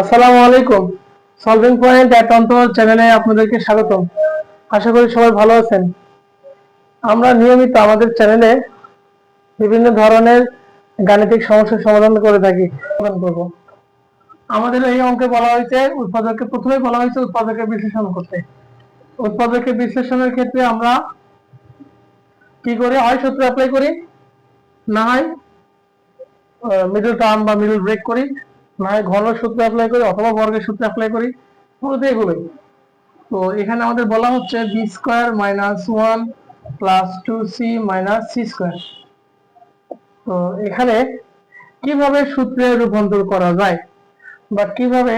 আসসালামু আলাইকুম। Solving point at অন্তর চ্যানেলে আপনাদেরকে স্বাগতম। আশা করি সবাই ভালো আছেন। আমরা নিয়মিত আমাদের চ্যানেলে বিভিন্ন ধরনের গাণিতিক সমস্যার সমাধান করে থাকি। সমাধান করব। আমাদের এই অঙ্কে বলা হয়েছে, উৎপাদককে প্রথমে বলা হয়েছে উৎপাদকের বিশ্লেষণ করতে। উৎপাদকের বিশ্লেষণের ক্ষেত্রে আমরা কি করি? হয় সূত্র অ্যাপ্লাই করি। না হয় মিডল টার্ম বা মিডল ব্রেক করি। না হয় সূত্র অ্যাপ্লাই করি অথবা বর্গের সূত্র অ্যাপ্লাই করি মূলত এগুলোই তো এখানে আমাদের বলা হচ্ছে B square minus one plus two C minus C square তো এখানে কীভাবে সূত্রে রূপান্তর করা যায় বা কীভাবে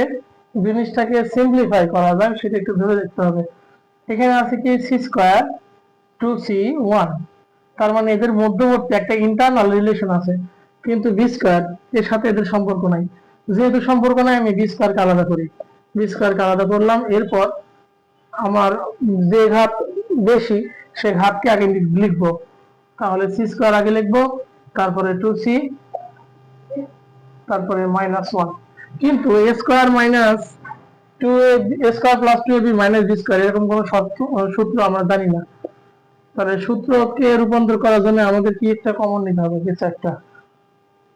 জিনিসটাকে সিম্পলিফাই করা যায় সেটা একটু ভেবে দেখতে হবে। এখানে আছে কি C square two C one তার মানে এদের মধ্যবর্তী একটা ইন্টারনাল রিলেশন আছে, কিন্তু বি স্কোয়ার এর সাথে এদের সম্পর্ক নাই। যেহেতু সম্পর্ক নাই, আমি বি স্কোয়ারকে আলাদা করি। বি স্কোয়ারকে আলাদা করলাম, এরপর আমার যে ঘাত বেশি, সে ঘাতকে আগে লিখব। তাহলে সি স্কোয়ার আগে লিখব, তারপরে টু সি তারপরে মাইনাস ওয়ান কিন্তু A square minus two A square plus two A B minus B square এরকম কোনো সূত্র আমরা জানি না। তাহলে সূত্রকে রূপান্তর করার জন্য আমাদের কি একটা কমন নিতে হবে কিছু একটা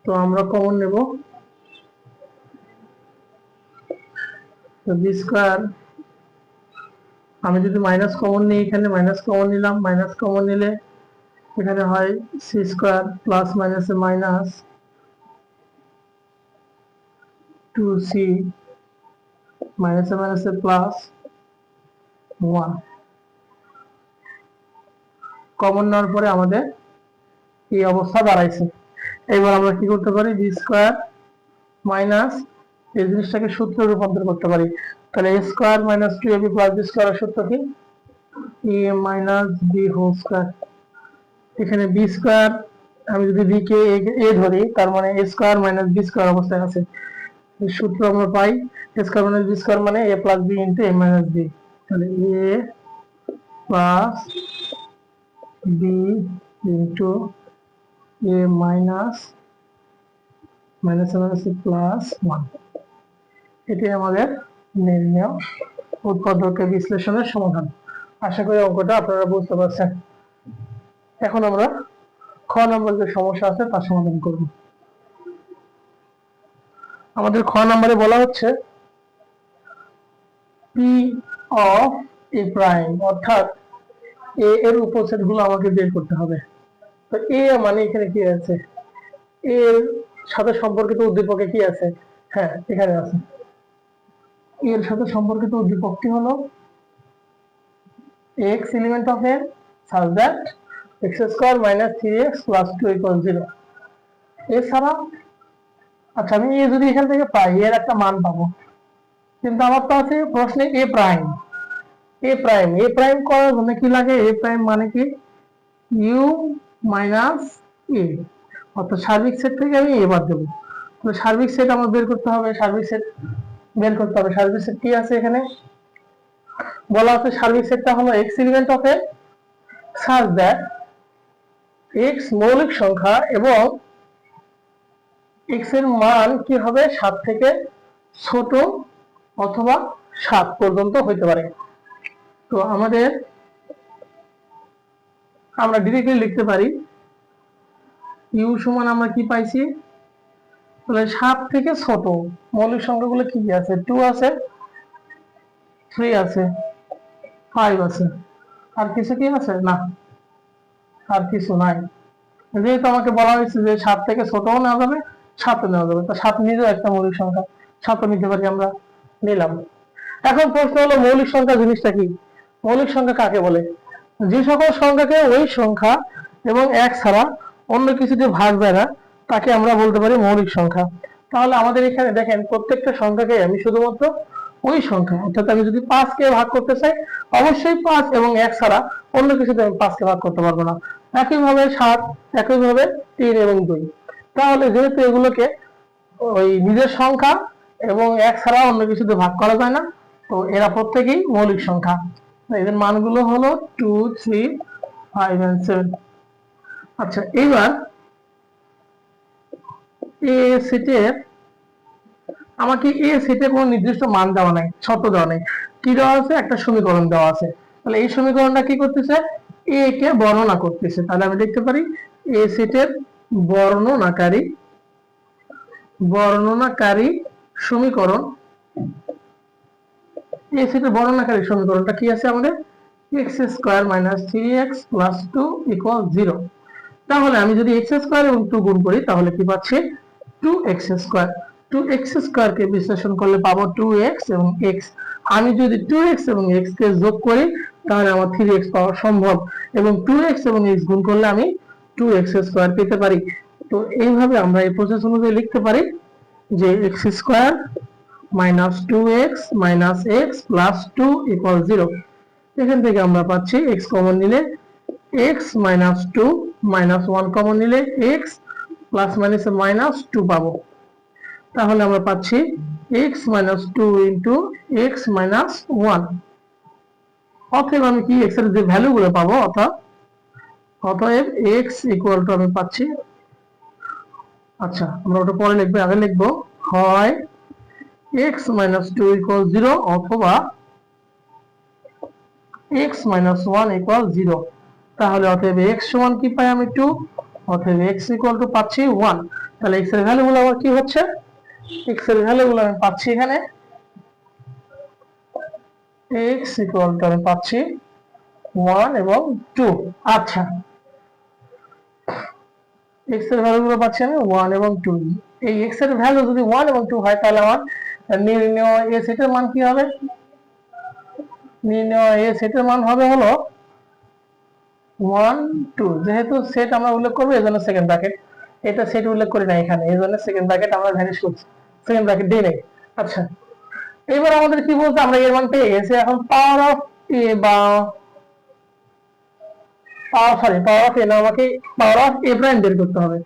তো আমরা কমন নেব। বি স্কোয়ার আমি যদি মাইনাস কমন নিই, এখানে মাইনাস কমন নিলাম। মাইনাস কমন নিলে এখানে হয় সি স্কোয়ার প্লাস মাইনাসে মাইনাস টু সি মাইনাসে মাইনাসে প্লাস ওয়ান কমন নেওয়ার পরে আমাদের এই অবস্থা দাঁড়াইছে। এবার আমরা কি করতে পারি? বি স্কোয়ার মাইনাস এই জিনিসটাকে সূত্রে রূপান্তর করতে পারি। তাহলে A square minus two AB plus B square সূত্র কি? A minus B whole square এখানে বি স্কোয়ার আমি যদি বি কে এ ধরি, তার মানে A square minus B square অবস্থায় আছে। সূত্র আমরা পাই A square minus B square মানে A plus B into A minus B তাহলে A plus B into A minus minus minus plus one এটি আমাদের নির্ণয় উৎপাদকের বিশ্লেষণের সমাধান। আশা করি অঙ্কটা আপনারা বুঝতে পারছেন। এখন আমরা খ নম্বর যে সমস্যা আছে তার সমাধান করব। আমাদের খ নম্বরে বলা হচ্ছে পি অফ এ প্রাইম অর্থাৎ এ এর উপসেটগুলো আমাকে বের করতে হবে। তো এ মানে এখানে কি আছে? এর সাথে সম্পর্কিত উদ্দীপকে কি আছে? হ্যাঁ এখানে আছে। এর সাথে সম্পর্কিত উদ্দীপকটি হলো x element of n such that x square minus 3x plus 2 equals 0 এছাড়া আচ্ছা আমি এ যদি এখান থেকে পাই, এর একটা মান পাবো। কিন্তু আমার তো আছে প্রশ্নে A prime A prime A prime করার জন্য কি লাগে? এ প্রাইম মানে কি? ইউ মাইনাস এ অর্থাৎ সার্বিক সেট থেকে আমি এ বাদ দেবো। সার্বিক সেট আমার বের করতে হবে। সার্বিক সেট বের করতে হবে। সার্বিক সেট কি আছে এখানে? বলা আছে সার্বিক সেটটা হলো এক্স এলিমেন্ট অফ এ সাজ দ্যাট এক্স মৌলিক সংখ্যা এবং এক্সের মান কি হবে? সাত থেকে ছোট অথবা সাত পর্যন্ত হইতে পারে। তো আমাদের আমরা ডিরেক্টলি লিখতে পারি। ইউ সমান আমরা কি পাইছি? তাহলে সাত থেকে ছোট। মৌলিক সংখ্যাগুলো কি কি আছে? টু আছে থ্রি আছে ফাইভ আছে। আর কিছু কি আছে? না, আর কিছু নাই। যেহেতু আমাকে বলা হয়েছে যে সাত থেকে ছোটও নেওয়া যাবে, সাতও নেওয়া যাবে। তো সাত নিজেও একটা মৌলিক সংখ্যা, সাতও নিতে পারি আমরা, নিলাম। এখন প্রশ্ন হলো, মৌলিক সংখ্যা জিনিসটা কি? মৌলিক সংখ্যা কাকে বলে? যে সকল সংখ্যাকে ওই সংখ্যা এবং এক ছাড়া অন্য কিছু দিয়ে ভাগ দেয় না তাকে আমরা বলতে পারি মৌলিক সংখ্যা। তাহলে আমাদের এখানে দেখেন প্রত্যেকটা সংখ্যাকে আমি শুধুমাত্র ওই সংখ্যা, অর্থাৎ আমি যদি পাঁচকে ভাগ করতে চাই, অবশ্যই পাঁচ এবং এক ছাড়া অন্য কিছুতে আমি পাঁচকে ভাগ করতে পারব না। একইভাবে সাত, একইভাবে তিন এবং দুই। তাহলে যেহেতু এগুলোকে ওই নিজের সংখ্যা এবং এক ছাড়া অন্য কিছুতে ভাগ করা যায় না, তো এরা প্রত্যেকেই মৌলিক সংখ্যা। এদের মানগুলো হলো two three five and seven আচ্ছা এইবার এ, আমাকে এ সেটে কোনো নির্দিষ্ট মান দেওয়া নাই, শর্ত দেওয়া নাই। কি দেওয়া আছে? একটা সমীকরণ দেওয়া আছে। তাহলে এই সমীকরণটা কি করতেছে? এ কে বর্ণনা করতেছে। তাহলে আমি লিখতে পারি এ সেটের বর্ণনাকারী বর্ণনাকারী সমীকরণ। এই সেটের বর্ণনাকারী সমীকরণটা কি আছে আমাদের? X square minus three X plus two equal zero তাহলে আমি যদি এক্স স্কোয়ার এবং টু গুণ করি, তাহলে কি পাচ্ছি? Two X square two X square কে বিশ্লেষণ করলে পাবো টু এক্স এবং এক্স আমি যদি টু এক্স এবং এক্স কে যোগ করি, তাহলে আমার থ্রি এক্স পাওয়া সম্ভব। এবং টু এক্স এবং এক্স গুণ করলে আমি টু এক্স স্কোয়ার পেতে পারি। তো এইভাবে আমরা এই প্রসেস অনুযায়ী লিখতে পারি যে X square minus two X minus X plus two equal zero এখান থেকে আমরা পাচ্ছি এক্স কমন নিলে X minus two minus one common নিলে X plus minus minus two পাবো। তাহলে আমরা পাচ্ছি X minus two into X minus one অতএব আমি কি এক্সের যে ভ্যালু গুলো পাবো, অর্থাৎ অতএব এক্স ইকুয়াল টু আমি পাচ্ছি আচ্ছা আমরা ওটা পরে লিখব, আগে লিখব, হয় X minus two equal zero অথবা X minus one equal zero তাহলে অতএব এক্স সমান কি পাই আমি টু অতএব এক্স ইকুয়াল টু পাচ্ছি ওয়ান তাহলে এক্সের ভ্যালু আবার কি হচ্ছে? এক্সের ভ্যালু গুলো আমি পাচ্ছি এখানে। এক্স ইকুয়াল টু আমি পাচ্ছি ওয়ান এবং টু আচ্ছা। এক্সের ভ্যালু গুলো পাচ্ছি আমি ওয়ান এবং টু এই এক্সের ভ্যালু যদি ওয়ান এবং টু হয় তাহলে আমার নির্ণয় এ সেটের মান কি হবে? নির্ণয় এ সেটের মান হবে হলো ওয়ান টু যেহেতু সেট আমরা উল্লেখ করব এই জন্য সেকেন্ড ব্র্যাকেট এটা সেট উল্লেখ করি না এখানে এই জন্য সেকেন্ড ব্র্যাকেট আমরা ভ্যানিশ করছি সেকেন্ড ব্র্যাকেট দিই নাই। আচ্ছা এবার আমাদের কি বলতে আমরা এর মান পেয়ে গেছি এখন পাওয়ার অফ এ বা পাওয়ার সরি পাওয়ার অফ এ না, আমাকে পাওয়ার অফ এ প্রাইম বের করতে হবে।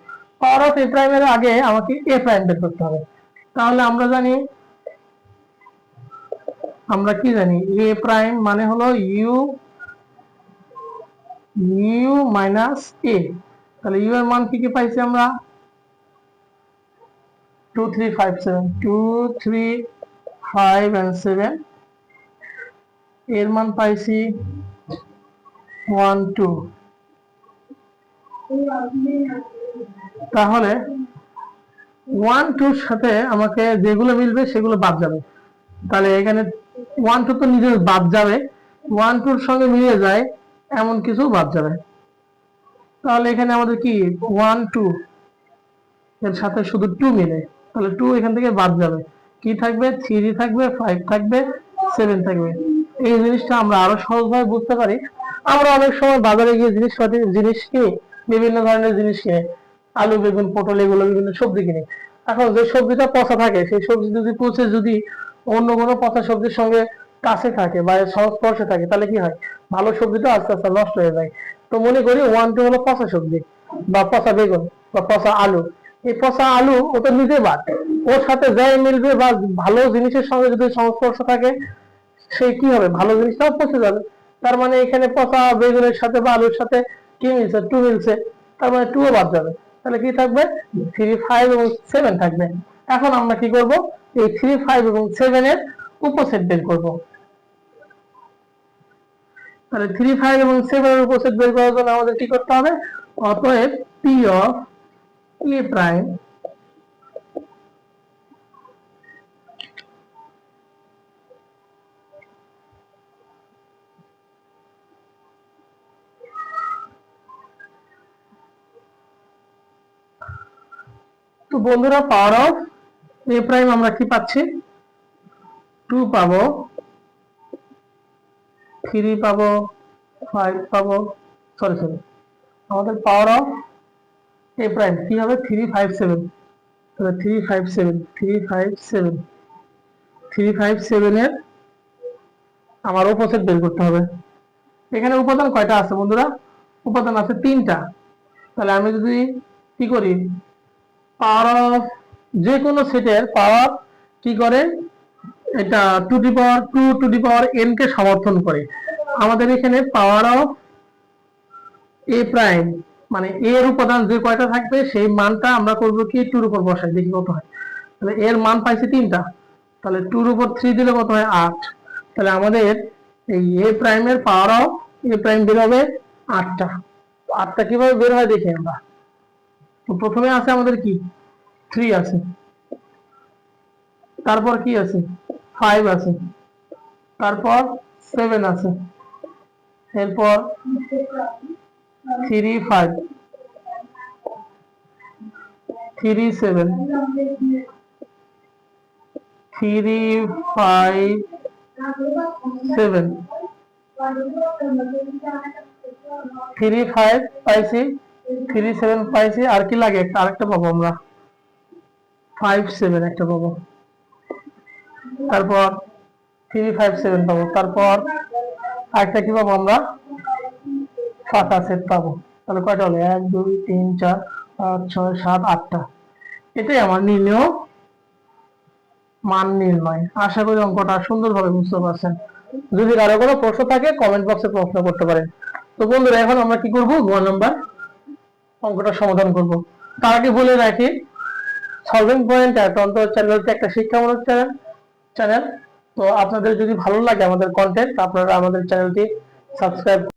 পাওয়ার অফ এ প্রাইমের আগে আমাকে এ প্রাইম বের করতে হবে। তাহলে আমরা জানি, আমরা কি জানি? এ প্রাইম মানে হলো ইউ ইউ মাইনাস এ তাহলে ইউ এর মান কি কি পাইছি আমরা? Two three five seven two three five and seven এর মান পাইছি ওয়ান টু তাহলে ওয়ান টুর সাথে আমাকে যেগুলো মিলবে সেগুলো বাদ যাবে। তাহলে এখানে ওয়ান টু তো নিজে বাদ যাবে। ওয়ান টুর সঙ্গে মিলে যায় এমন কিছু বাদ যাবে। তাহলে এখানে আমাদের কি? ওয়ান টু এর সাথে শুধু টু মিলে। তাহলে টু এখান থেকে বাদ যাবে। কি থাকবে? থ্রি থাকবে ফাইভ থাকবে সেভেন থাকবে। এই জিনিসটা আমরা আরও সহজভাবে বুঝতে পারি। আমরা অনেক সময় বাজারে গিয়ে জিনিসপাতি জিনিস কিনি, বিভিন্ন ধরনের জিনিস কিনে। আলু, বেগুন, পটল, এগুলো বিভিন্ন সবজি কিনি। এখন যে সবজিটা পচা থাকে, সেই সবজি যদি পচে যদি অন্য কোনো পচা সবজির সঙ্গে কাছে থাকে বা সংস্পর্শে থাকে, তাহলে কি হয়? ভালো সবজিটা আস্তে আস্তে নষ্ট হয়ে যায়। তো মনে করি ওয়ান টু হলো পচা সবজি বা পচা বেগুন বা পচা আলু। এই পচা আলু ও তো নিজে বাদ। ওর সাথে যাই মিলবে বা ভালো জিনিসের সঙ্গে যদি সংস্পর্শ থাকে সেই কি হবে? ভালো জিনিসটাও পচে যাবে। তার মানে এখানে পচা বেগুনের সাথে বা আলুর সাথে কি মিলছে? টু মিলছে। তার মানে টুও বাদ যাবে। তাহলে কি থাকবে? থ্রি ফাইভ এবং সেভেন থাকবে। এখন আমরা কি করব? এই থ্রি ফাইভ এবং সেভেন এর উপসেট বের করব। তাহলে থ্রি ফাইভ এবং সেভেন এর উপসেট বের করার জন্য আমাদের কি করতে হবে? অতএব পি অফ এ প্রাইম তো বন্ধুরা পাওয়ার অফ এ প্রাইম আমরা কি পাচ্ছি? টু পাবো। থ্রি পাবো ফাইভ পাবো। সরি সরি আমাদের পাওয়ার অফ এ প্রাইম কি হবে? থ্রি ফাইভ সেভেন তাহলে three five seven three five seven three five সেভেনের আমার উপসেট বের করতে হবে। এখানে উপাদান কয়টা আছে বন্ধুরা? উপাদান আছে তিনটা। তাহলে আমি যদি কি করি? পাওয়ার অফ যে কোনো সেটের পাওয়ার কি করে? এটা two D power two two D power N কে সমর্থন করে। আমাদের এখানে পাওয়ার অফ এ প্রাইম মানে এর উপাদান যে কয়টা থাকবে, সেই মানটা আমরা করব কি টুর উপর বসাই, দেখি কত হয়। তাহলে এর মান পাইছি তিনটা। তাহলে টুর উপর থ্রি দিলে কত হয়, আট। তাহলে আমাদের এই এ প্রাইমের পাওয়ার অফ এ প্রাইম বের হবে আটটা। আটটা কীভাবে বের হয় দেখি আমরা। তো প্রথমে আছে আমাদের কি? থ্রি আছে। তারপর কি আছে? ফাইভ আছে। তারপর সেভেন আছে। এরপর three five three seven three five seven three five পাইছি। থ্রি সেভেন পাইছি। আর কি লাগে? একটা আরেকটা পাবো আমরা। ফাইভ সেভেন একটা পাবো। তারপর থ্রি ফাইভ সেভেন পাবো। তারপর আরেকটা কি পাবো আমরা? ফাঁকা সেট পাবো। তাহলে কয়টা হলো? এক, দুই, তিন, চার, পাঁচ, ছয়, সাত, আটটা। এটাই আমার নির্ণয় মান নির্ণয়। আশা করি অঙ্কটা সুন্দরভাবে বুঝতে পারছেন। যদি কারও কোনো প্রশ্ন থাকে কমেন্ট বক্সে প্রশ্ন করতে পারেন। তো বন্ধুরা, এখন আমরা কি করব? গ নাম্বার অঙ্কটা সমাধান করব। তার আগে বলে রাখি সলভিং পয়েন্ট তন্ত্র চ্যানেলটি একটা শিক্ষামূলক চ্যানেল চ্যানেল তো আপনাদের যদি ভালো লাগে আমাদের কন্টেন্ট আপনারা আমাদের চ্যানেলটি সাবস্ক্রাইব